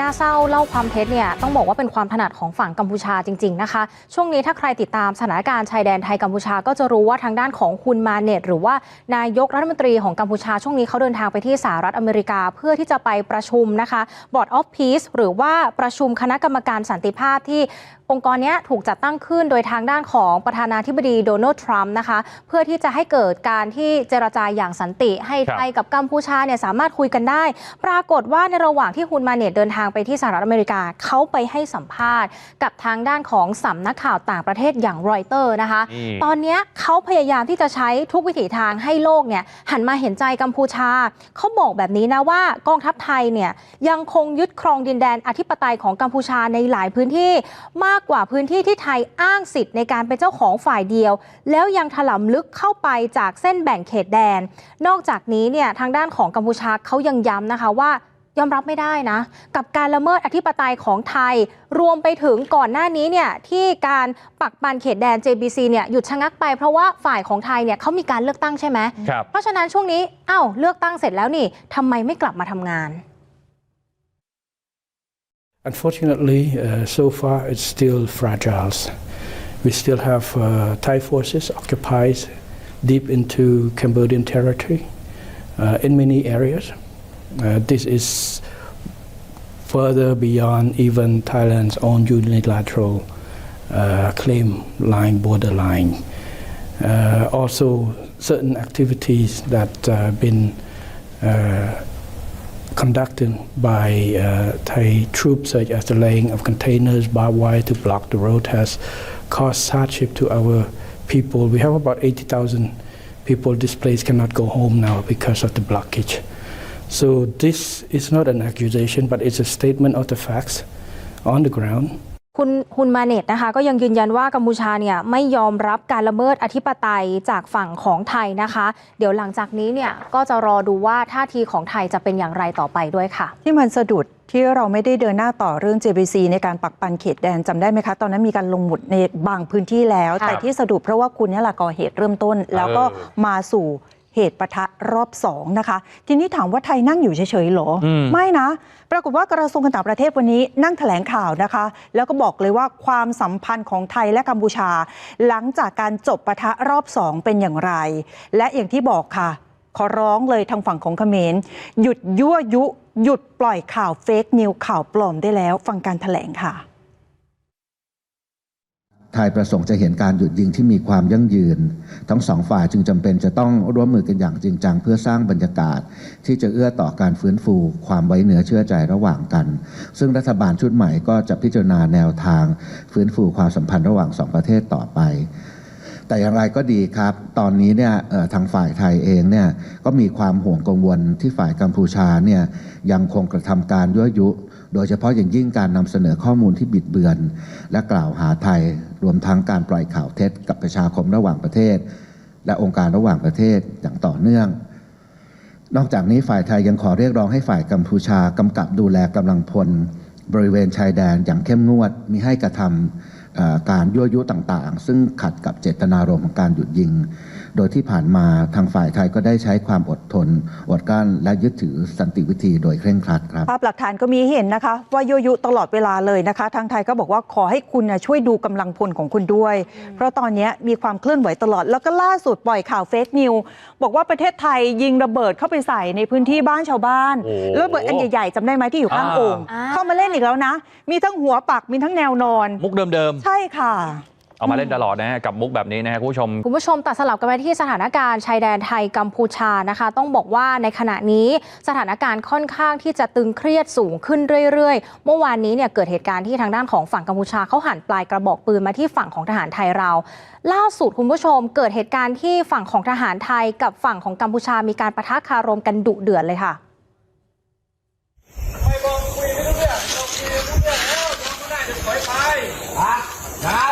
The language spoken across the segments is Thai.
น่าเศร้าเล่าความเท็จเนี่ยต้องบอกว่าเป็นความถนัดของฝั่งกัมพูชาจริง ๆ นะคะ ช่วงนี้ถ้าใครติดตามสถานการณ์ชายแดนไทยกัมพูชาก็จะรู้ว่าทางด้านของคุณมาเนตหรือว่านายกรัฐมนตรีของกัมพูชาช่วงนี้เขาเดินทางไปที่สหรัฐอเมริกาเพื่อที่จะไปประชุมนะคะ Board of Peace หรือว่าประชุมคณะกรรมการสันติภาพที่องค์กรนี้ถูกจัดตั้งขึ้นโดยทางด้านของประธานาธิบดีโดนัลด์ทรัมป์นะคะ เพื่อที่จะให้เกิดการที่เจรจาอย่างสันติ ให้ไทยกับกัมพูชาเนี่ยสามารถคุยกันได้ ปรากฏว่าในระหว่างที่คุณมาเนตเดินทางไปที่สหรัฐอเมริกาเขาไปให้สัมภาษณ์ กับทางด้านของสำนักข่าวต่างประเทศอย่างรอยเตอร์นะคะนี่ตอนเนี้ยเขาพยายามที่จะใช้ทุกวิถีทางให้โลกเนี่ยหันมาเห็นใจกัมพูชา เขาบอกแบบนี้นะว่ากองทัพไทยเนี่ยยังคงยึดครองดินแดนอธิปไตยของกัมพูชาในหลายพื้นที่ มากกว่าพื้นที่ที่ไทยอ้างสิทธิ์ในการเป็นเจ้าของฝ่ายเดียว แล้วยังถล่มลึกเข้าไปจากเส้นแบ่งเขตแดน นอกจากนี้เนี่ยทางด้านของกัมพูชาเขายังย้ำนะคะว่า ยอมรับไม่ได้นะ กับการละเมิดอธิปไตยของไทย รวมไปถึงก่อนหน้านี้เนี่ยที่การปักปันเขตแดน JBC เนี่ยหยุดชะงักไปเพราะว่าฝ่ายของไทยเนี่ยเขามีการเลือกตั้งใช่ไหม ครับเพราะฉะนั้นช่วงนี้อ้าวเลือกตั้งเสร็จแล้วนี่ทำไมไม่กลับมาทำงาน Unfortunately, uh, so far it's still fragile. We still have uh, Thai forces occupied deep into Cambodian territory uh, in many areas. Uh, this is further beyond even Thailand's own unilateral uh, claim line, border line. Uh, also, certain activities that uh, been conducted by uh, Thai troops, such as the laying of containers, barbed wire to block the road, has caused hardship to our people. We have about 80,000 people displaced, cannot go home now because of the blockage. So this is not an accusation, but it's a statement of the facts on the ground. คุณฮุนมาเนตนะคะก็ยังยืนยันว่ากัมพูชาเนี่ยไม่ยอมรับการละเมิดอธิปไตยจากฝั่งของไทยนะคะ เดี๋ยวหลังจากนี้เนี่ยก็จะรอดูว่าท่าทีของไทยจะเป็นอย่างไรต่อไปด้วยค่ะ ที่มันสะดุดที่เราไม่ได้เดินหน้าต่อเรื่อง JBC ในการปักปันเขตแดนจำได้ไหมคะ ตอนนั้นมีการลงหมุดในบางพื้นที่แล้วครับแต่ที่สะดุดเพราะว่าคุณเนี่ยแหละก่อเหตุเริ่มต้น แล้วก็เออมาสู่ เหตุปะทะรอบสองนะคะ ทีนี้ถามว่าไทยนั่งอยู่เฉยๆหรออมไม่นะ ปรากฏว่ากระทรวงการต่างประเทศวันนี้นั่งแถลงข่าวนะคะ แล้วก็บอกเลยว่าความสัมพันธ์ของไทยและกัมพูชา หลังจากการจบปะทะรอบสองเป็นอย่างไร และอย่างที่บอกค่ะ ขอร้องเลยทางฝั่งของเขมร หยุดยั่วยุ หยุดปล่อยข่าวเฟกนิวข่าวปลอมได้แล้ว ฟังการแถลงค่ะ ไทยประสงค์จะเห็นการหยุดยิงที่มีความยั่งยืน ทั้งสองฝ่ายจึงจำเป็นจะต้องร่วมมือกันอย่างจริงจัง เพื่อสร้างบรรยากาศ ที่จะเอื้อต่อการฟื้นฟู ความไว้เนื้อเชื่อใจระหว่างกัน ซึ่งรัฐบาลชุดใหม่ก็จะพิจารณาแนวทาง ฟื้นฟูความสัมพันธ์ระหว่างสองประเทศต่อไปแต่อย่างไรก็ดีครับ ตอนนี้เนี่ยทางฝ่ายไทยเองเนี่ยก็มีความห่วงกังวลที่ฝ่ายกัมพูชาเนี่ยยังคงกระทำการยั่วยุ โดยเฉพาะอย่างยิ่งการนำเสนอข้อมูลที่บิดเบือน และกล่าวหาไทย รวมทั้งการปล่อยข่าวเท็จกับประชาคมระหว่างประเทศ และองค์การระหว่างประเทศอย่างต่อเนื่อง นอกจากนี้ฝ่ายไทยยังขอเรียกร้องให้ฝ่ายกัมพูชากำกับดูแลกำลังพล บริเวณชายแดนอย่างเข้มงวดมิให้กระทำการยั่วยุต่างๆ ซึ่งขัดกับเจตนารมณ์ของการหยุดยิง โดยที่ผ่านมาทางฝ่ายไทยก็ได้ใช้ความอดทน อดกลั้นและยึดถือสันติวิธีโดยเคร่งครัดครับ ภาพหลักฐานก็มีให้เห็นนะคะ ว่ายั่วยุตลอดเวลาเลยนะคะ ทางไทยก็บอกว่าขอให้คุณน่ะช่วยดูกำลังพลของคุณด้วย เพราะตอนนี้มีความเคลื่อนไหวตลอด แล้วก็ล่าสุดปล่อยข่าวเฟกนิวบอกว่าประเทศไทยยิงระเบิดเข้าไปใส่ในพื้นที่บ้านชาวบ้านโอ้แล้วระเบิดอันใหญ่ๆจำได้ไหมที่อยู่ข้างอ่าโอ่งอ่าเข้ามาเล่นอีกแล้วนะ มีทั้งหัวปักมีทั้งแนวนอน มุกเดิมใช่ค่ะๆ เอามาเล่นตลอดนะฮะกับมุกแบบนี้นะฮะคุณผู้ชม คุณผู้ชมตัดสลับกันไปที่สถานการณ์ชายแดนไทยกัมพูชานะคะ ต้องบอกว่าในขณะนี้สถานการณ์ค่อนข้างที่จะตึงเครียดสูงขึ้นเรื่อยๆ เมื่อวานนี้เนี่ยเกิดเหตุการณ์ที่ทางด้านของฝั่งกัมพูชาเขาหันปลายกระบอกปืนมาที่ฝั่งของทหารไทยเรา ล่าสุดคุณผู้ชม เกิดเหตุการณ์ที่ฝั่งของทหารไทยกับฝั่งของกัมพูชามีการปะทะคารมกันดุเดือดเลยค่ะไปบอกคุยไม่รู้เรื่องเราคุยไม่รู้เรื่องแล้วยังไม่ได้จะถอยไปฮะได้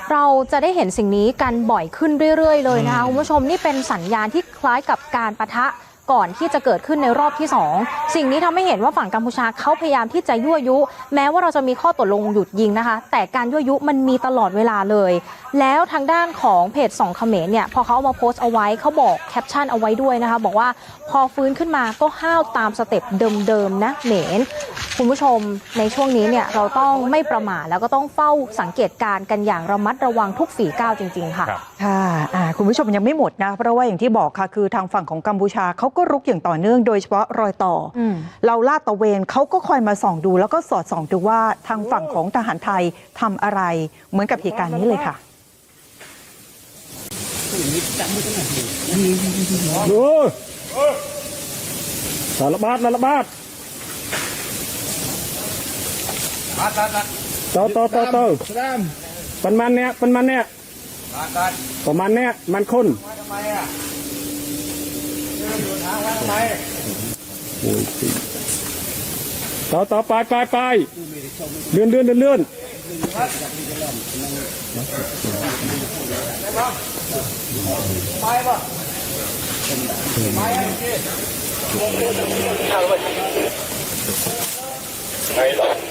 เขาเพิ่มแล้วออนไลน์ยังบอกไว้ดิยังออนทำยังดิยังทำตุ๊กตาหน้าของเพิ่มว่าออนเพิ่มยังออนเพิ่มได้แต่ออนเพิ่มมันคือไงอะบอกมาเลยเออมันแล้วต้องเป็นเนี่ยเราเราเพิ่มยังบอกว่าต้องเพิ่มนอนนอนนอนนอนนอนดิมันเป็นเนี่ยนกเราขออยู่ดิเดี๋ยวละเดี๋ยวจักเธอไอ้ไอ้ไอ้กับเราเนี่ยยึดต้องไอ้แค่ขอที่เนี่ยเราจะได้เห็นสิ่งนี้กันบ่อยขึ้นเรื่อย ๆ เลยนะคะคุณผู้ชมนี่เป็นสัญญาณที่คล้ายกับการปะทะก่อนที่จะเกิดขึ้นในรอบที่ 2 สิ่งนี้ทำให้เห็นว่าฝั่งกัมพูชาเขาพยายามที่จะยั่วยุ แม้ว่าเราจะมีข้อตกลงหยุดยิงนะคะ แต่การยั่วยุมันมีตลอดเวลาเลย แล้วทางด้านของเพจสองเขมรเนี่ยพอเขาเอามาโพสต์เอาไว้เขาบอกแคปชั่นเอาไว้ด้วยนะคะ บอกว่าพอฟื้นขึ้นมาก็ห้าวตามสเต็ปเดิมๆนะเหมน คุณผู้ชมในช่วงนี้เนี่ยเราต้องไม่ประมาทแล้วก็ต้องเฝ้าสังเกตการณ์กันอย่างระมัดระวังทุกฝีก้าวจริง ๆ ค่ะครับค่ะอ่าคุณผู้ชมยังไม่หมดนะเพราะว่าอย่างที่บอกค่ะคือทางฝั่งของกัมพูชาเขาก็รุกอย่างต่อเนื่องโดยเฉพาะรอยต่ออมเราลาดตระเวนเขาก็คอยมาส่องดู แล้วก็สอดส่องดูว่าทางฝั่งของทหารไทยทำอะไรเหมือนกับเหตุการณ์นี้เลยค่ะดูสารบาดสารบาด มาตัดตัดโตโตโตโตประมาณเนี้ยประมาณเนี้ยมาตัดประมาณเนี้ยมันคุณมาทำไมอะเดินอยู่ทางมาทำไมต่อต่อไปไปไปเลื่อนเลื่อนเลื่อนเลื่อนไปป่ะไปอะ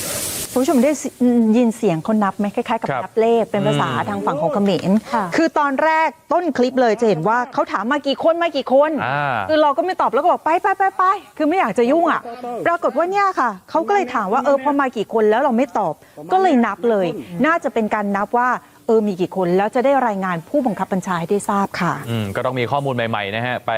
คุณผู้ชมได้ยินเสียงเขานับไหมคล้ายๆกับครับนับเลขเป็นภาษาทางฝั่งของเขมรค่ะคือตอนแรกต้นคลิปเลยจะเห็นว่าเขาถามมากี่คนมากี่คนอ่าคือเราก็ไม่ตอบแล้วก็บอกไปไปไปไปคือไม่อยากจะยุ่งอะ ปรากฏว่าเนี่ยค่ะเขาก็เลยถามว่าเออพอมากี่คนแล้วเราไม่ตอบ ก็เลยนับเลย น่าจะเป็นการนับว่าเออมีกี่คนแล้วจะได้รายงานผู้บังคับบัญชาให้ได้ทราบค่ะอืมก็ต้องมีข้อมูลใหม่ๆนะฮะไป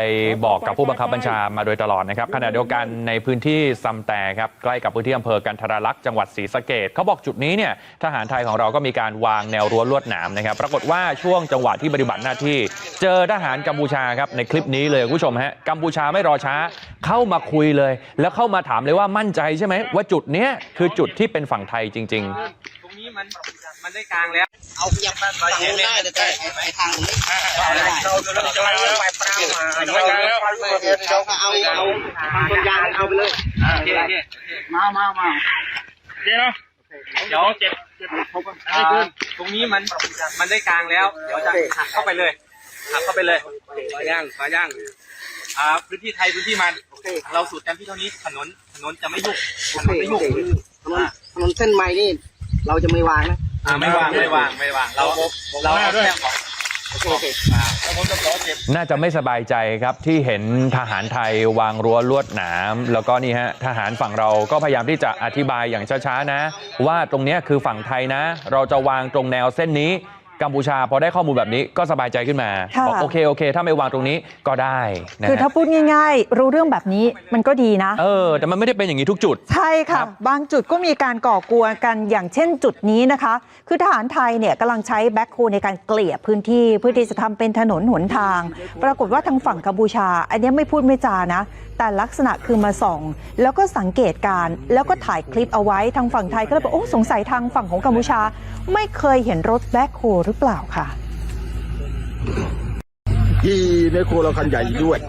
บอกกับผู้บังคับบัญชามาโดยตลอดนะครับขณะเดียวกันในพื้นที่ซัมแต่ครับใกล้กับพื้นที่อำเภอกันทรลักษณ์จังหวัดศรีสะเกดเขาบอกจุดนี้เนี่ยทหารไทยของเราก็มีการวางแนวรั้วลวดหนามนะครับปรากฏว่าช่วงจังหวะที่ปฏิบัติหน้าที่ เจอทหารกัมพูชาครับในคลิปนี้เลยคุณผู้ชมฮะกัมพูชาไม่รอช้าเข้ามาคุยเลย แล้วเข้ามาถามเลยว่ามั่นใจใช่ไหมว่าจุดเนี้ยคือจุดที่เป็นฝั่งไทยจริง ๆ ตรงนี้มัน มันได้กลางแล้ว เอาขยับฝั่งนู้นได้แต่ไอ้ทางนี้เราเราจะไปปรามมาแล้เขาเอาเอาคนยางเอาไปเลยโอเอเคมามามาเดี๋ยวเดี๋ยวเจ็บเจ็บเขาก็ตรงนี้มันมันได้กลางแล้ว เดี๋ยวจะหักเข้าไปเลยหักเข้าไปเลยขอย่างขย่างอ่าพื้นที่ไทยพื้นที่มันเราสูดเต็มที่เท่านี้ถนนถนนจะไม่ยุบถนนไม่ยุบถนนถนนเส้นใหม่นี่เราจะไม่วางนะ อ่าไม่วางไม่วางไม่วางเราเราเอาแค่ของโอเคโอเคอ่าแล้วผมจะขอเก็บ น่าจะไม่สบายใจครับที่เห็นทหารไทยวางรั้วลวดหนามแล้วก็นี่ฮะทหารฝั่งเราก็พยายามที่จะอธิบายอย่างช้าๆนะ ว่าตรงเนี้ยคือฝั่งไทยนะ เราจะวางตรงแนวเส้นนี้ กัมพูชาพอได้ข้อมูลแบบนี้ก็สบายใจขึ้นมาค่ะบอกโอเคโอเค ถ้าไม่วางตรงนี้ก็ได้นะคือถ้าฮะพูดง่ายๆ รู้เรื่องแบบนี้มันก็ดีนะ เออ แต่มันไม่ได้เป็นอย่างนี้ทุกจุด ใช่ครัค่ะบบางจุดก็มีการก่อกวนกันอย่างเช่นจุดนี้นะคะ คือทหารไทยเนี่ยกำลังใช้แบ็คโฮในการเกลี่ยพื้นที่เพื่อที่จะทำเป็นถนนหนทาง ปรากฏว่าทางฝั่งกัมพูชา อันเนี้ยไม่พูดไม่จานะ แต่ลักษณะคือมาส่อง แล้วก็สังเกตการณ์แล้วก็ถ่ายคลิปเอาไว้ทางฝั่งไทยก็เลยบอกโอ้สงสัยทางฝั่งของกัมพูชา ไม่เคยเห็นรถแบ็คโฮหรือเปล่าค่ะที่ในครัวเราคันใหญ่ด้วย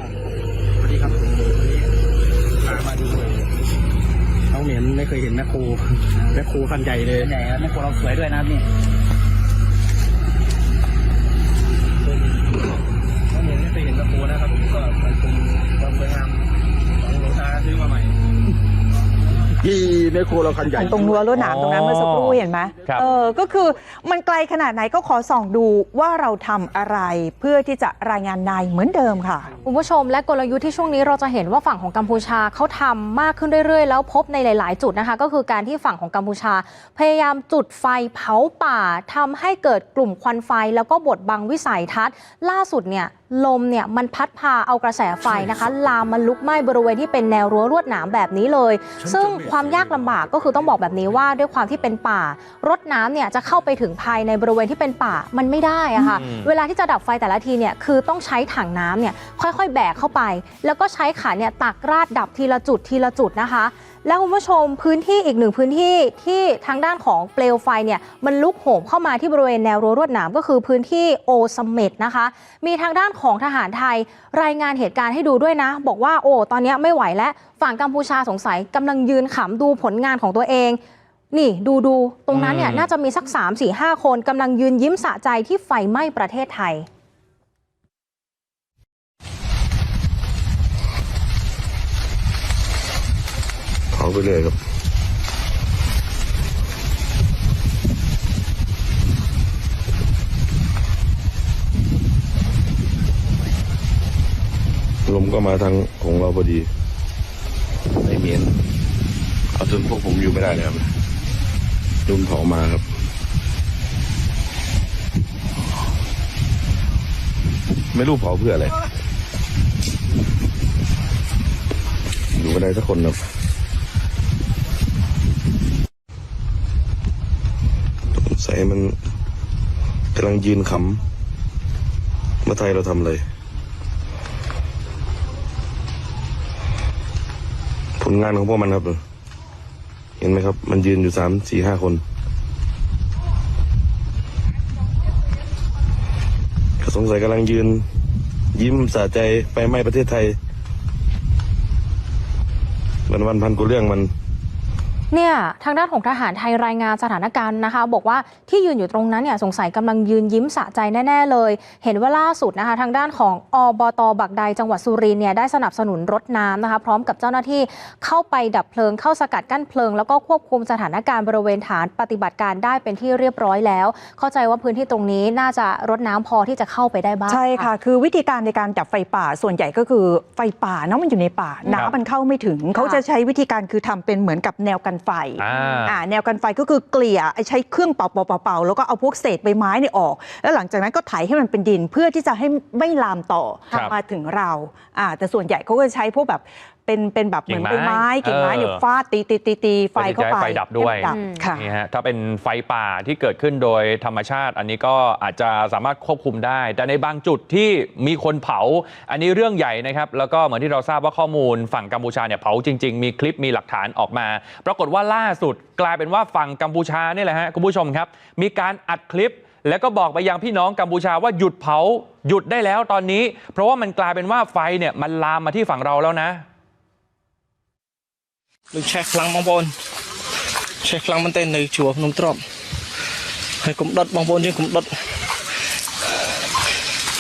เขาเหม็นไม่เคยเห็นแมคโครแมคโครคันใหญ่เลยใหญ่แม่ครัวเราสวยด้วยนะนี่เขาเหม็นไม่เคยเห็นแมคโครนะครับผมก็เป็นความสวยงามของหลวงตาซื้อมาใหม่ที่ ในครัวเราคันใหญ่ตรงรั้วลวดหนามตรงนั้นเมื่อสักครู่เห็นไหมครับ เออก็คือมันไกลขนาดไหนก็ขอส่องดูว่าเราทำอะไรเพื่อที่จะรายงานนายเหมือนเดิมค่ะ คุณผู้ชมและกลยุทธ์ที่ช่วงนี้เราจะเห็นว่าฝั่งของกัมพูชาเขาทำมากขึ้นเรื่อยๆ แล้วพบในหลาย ๆ จุดนะคะ ก็คือการที่ฝั่งของกัมพูชา พยายามจุดไฟเผาป่าทำให้เกิดกลุ่มควันไฟ แล้วก็บดบังวิสัยทัศน์ ล่าสุดเนี่ย ลมเนี่ยมันพัดพาเอากระแสไฟนะคะ ลามมาลุกไหม้บริเวณที่เป็นแนวรั้วลวดหนามแบบนี้เลย ซึ่งความยากลำำบากก็คือต้องบอกแบบนี้ว่าด้วยความที่เป็นป่า รถน้ำเนี่ยจะเข้าไปถึงภายในบริเวณที่เป็นป่ามันไม่ได้อะค่ะอืมเวลาที่จะดับไฟแต่ละทีเนี่ยคือต้องใช้ถังน้ำเนี่ยค่อยๆ แบกเข้าไป แล้วก็ใช้ขาเนี่ยตักราดดับทีละจุดทีละจุดนะคะ แล้วคุณผู้ชมพื้นที่อีกหนึ่งพื้นที่ที่ทางด้านของเปลวไฟเนี่ยมันลุกโหมเข้ามาที่บริเวณแนวรั้วรวดหนามก็คือพื้นที่โอสเมดนะคะ มีทางด้านของทหารไทยรายงานเหตุการณ์ให้ดูด้วยนะ บอกว่าโอ้ตอนนี้ไม่ไหวแล้วฝั่งกัมพูชาสงสัยกำลังยืนขำดูผลงานของตัวเองนี่ดูดูตรงนั้นเนี่ยน่าจะมีสัก 3 4 5 คนกำลังยืนยิ้มสะใจที่ไฟไหม้ประเทศไทยาไปเลยครับลมก็มาทางของเราพอดีในเมียนเอาจนพวกผมอยู่ไม่ได้เลยครับลมเผามาครับไม่รู้เผาเพื่ออะไร อยู่ไม่ได้สักคนครับ สงสัยมันกำลังยืนขำเมื่อไทยเราทำอะไรผลงานของพวกมันครับ เห็นไหมครับ มันยืนอยู่สามสี่ห้าคนก็สงสัยกำลังยืน ยิ้มสะใจไปไหม้ประเทศไทย วันวันพันกูเรื่องมัน เนี่ย ทางด้านของทหารไทยรายงานสถานการณ์นะคะ บอกว่าที่ยืนอยู่ตรงนั้นเนี่ยสงสัยกำลังยืนยิ้มสะใจแน่ ๆ เลย เห็นว่าล่าสุดนะคะทางด้านของอบตบักใดจังหวัดสุรินทร์เนี่ยได้สนับสนุนรถน้ำนะคะพร้อมกับเจ้าหน้าที่เข้าไปดับเพลิงเข้าสกัดกั้นเพลิง แล้วก็ควบคุมสถานการณ์บริเวณฐานปฏิบัติการได้เป็นที่เรียบร้อยแล้ว เข้าใจว่าพื้นที่ตรงนี้น่าจะรถน้ำพอที่จะเข้าไปได้บ้างใช่ค่ะคือวิธีการในการดับไฟป่าส่วนใหญ่ก็คือไฟป่าเนาะมันอยู่ในป่าครับน้ำมันเข้าไม่ถึง เขาจะใช้วิธีการคือทำเป็นเหมือนกับแนวกันไฟอ่าอ่าแนวกันไฟก็คือเกลี่ยไอ้ใช้เครื่องเป่าเป่าเป่าเป่าแล้วก็เอาพวกเศษใบไม้เนี่ยออก แล้วหลังจากนั้นก็ไถให้มันเป็นดินเพื่อที่จะให้ไม่ลามต่อครับมาถึงเราอ่าแต่ส่วนใหญ่เขาก็จะใช้พวกแบบ เป็นเป็นแบบเหมือนกิ่ใบงไม้ไม้กิ่งไม้เนี่ยเออฟาดตีตีตีตีไฟเข้าไปเพื่อที่จะให้ไฟดับด้วยให้มันอืมค่ะนี่ฮะถ้าเป็นไฟป่าที่เกิดขึ้นโดยธรรมชาติ อันนี้ก็อาจจะสามารถควบคุมได้ แต่ในบางจุดที่มีคนเผา อันนี้เรื่องใหญ่นะครับ แล้วก็เหมือนที่เราทราบว่าข้อมูลฝั่งกัมพูชาเนี่ยเผาจริง ๆ มีคลิปมีหลักฐานออกมา ปรากฏว่าล่าสุดกลายเป็นว่าฝั่งกัมพูชานี่แหละฮะคุณผู้ชมครับ มีการอัดคลิปแล้วก็บอกไปยังพี่น้องกัมพูชาว่าหยุดเผาหยุดได้แล้วตอนนี้ เพราะว่ามันกลายเป็นว่าไฟเนี่ยมันลามมาที่ฝั่งเราแล้วนะ ដូចឆេះខ្លាំងបងប្អូនឆេះខ្លាំងមែនទែននៅជួរភ្នំទ្របហើយកុំដុតបងប្អូនយើងកុំដុត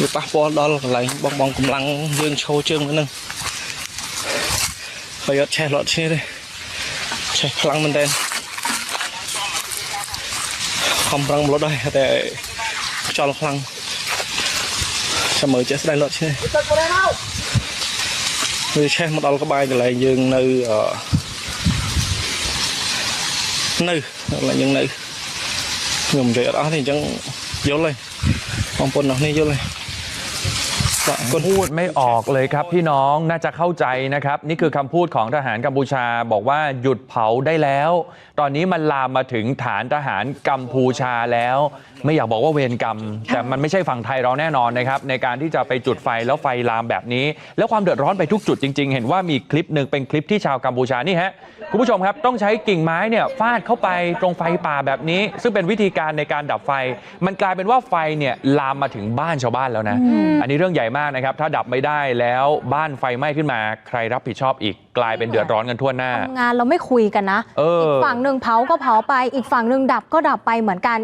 វាប៉ះពាល់ដល់កន្លែងបងបងកម្លាំងយើងឈោជើងហ្នឹងហើយអត់ឆេះលត់ឈេះទេឆេះខ្លាំងមែនទែនខំប្រឹងមលត់ហើយតែខ្យល់ខ្លាំងចាំមើលចេះស្ដាយលត់ឈេះវាឆេះមកដល់ក្បែរកន្លែងយើងនៅអឺ នៅកន្លែងយើងនៅខ្ញុំនិយាយអត់អស់ទេអញ្ចឹងយល់ហើយបងប្អូនអរគ្នាយល់ហើយបាទអរគុណ พูดไม่ออกเลยครับพี่น้องน่าจะเข้าใจนะครับ นี่คือคำพูดของทหารกัมพูชาบอกว่าหยุดเผาได้แล้ว ตอนนี้มันลามมาถึงฐานทหารกัมพูชาแล้ว ไม่อยากบอกว่าเวรกรรม แต่มันไม่ใช่ฝั่งไทยเราแน่นอนนะครับ ในการที่จะไปจุดไฟแล้วไฟลามแบบนี้ แล้วความเดือดร้อนไปทุกจุดจริง ๆ เห็นว่ามีคลิปหนึ่งเป็นคลิปที่ชาวกัมพูชานี่ฮะคุณผู้ชมครับต้องใช้กิ่งไม้เนี่ยฟาดเข้าไปตรงไฟป่าแบบนี้ ซึ่งเป็นวิธีการในการดับไฟ มันกลายเป็นว่าไฟเนี่ยลามมาถึงบ้านชาวบ้านแล้วนะ อันนี้เรื่องใหญ่มากนะครับ ถ้าดับไม่ได้แล้วบ้านไฟไหม้ขึ้นมา ใครรับผิดชอบอีกกลายเป็นเดือดร้อนกันทั่วหน้า ทำงานเราไม่คุยกันนะเอออี กฝั่งหนึ่งเผาก็เผาไป อีกฝั่งหนึ่งดับก็ดับไปเหมือนกัน